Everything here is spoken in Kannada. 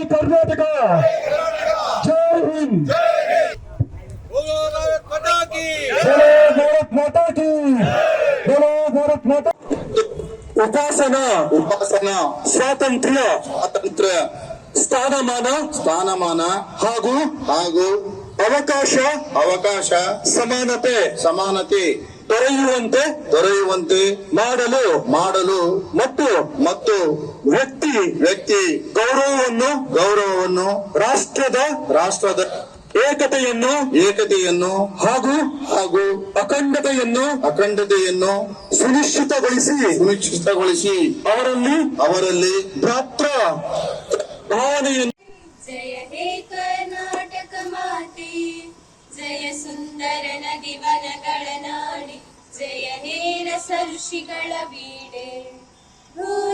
ಜೈ ಕರ್ನಾಟಕ! ಜೈ ಹಿಂದ್! ಭಾರತ್ ಮಾತಾ ಕಿ! ಭಾರತ್ ಮಾತಾ ಉಪಾಸನ ಉಪಾಸನ. ಸ್ವಾತಂತ್ರ್ಯ ಸ್ವಾತಂತ್ರ್ಯ. ಸ್ಥಾನಮಾನ ಸ್ಥಾನಮಾನ. ಹಾಗೂ ಹಾಗೂ ಅವಕಾಶ ಅವಕಾಶ. ಸಮಾನತೆ ಸಮಾನತೆ. ದೊರೆಯುವಂತೆ ದೊರೆಯುವಂತೆ. ಮಾಡಲು ಮಾಡಲು ಮತ್ತು ವ್ಯಕ್ತಿ ವ್ಯಕ್ತಿ ಗೌರವವನ್ನು ಗೌರವವನ್ನು ರಾಷ್ಟ್ರದ ರಾಷ್ಟ್ರದ ಏಕತೆಯನ್ನು ಏಕತೆಯನ್ನು ಹಾಗೂ ಹಾಗೂ ಅಖಂಡತೆಯನ್ನು ಅಖಂಡತೆಯನ್ನು ಸುನಿಶ್ಚಿತಗೊಳಿಸಿ ಸುನಿಶ್ಚಿತಗೊಳಿಸಿ ಅವರಲ್ಲಿ ಅವರಲ್ಲಿ ಭ್ರಾತೃ ಭಾವನೆಯನ್ನು ಜಯ ಹೇ ಕರ್ನಾಟಕ ಮಾತೆ ಜಯ ಸುಂದರ ನದಿ ವನಗಳ ನಾಡಿ ಜಯ ಹೇ ಸರ್ಷಿಗಳ ಋಷಿಗಳ ಬೀಡೆ. ನವ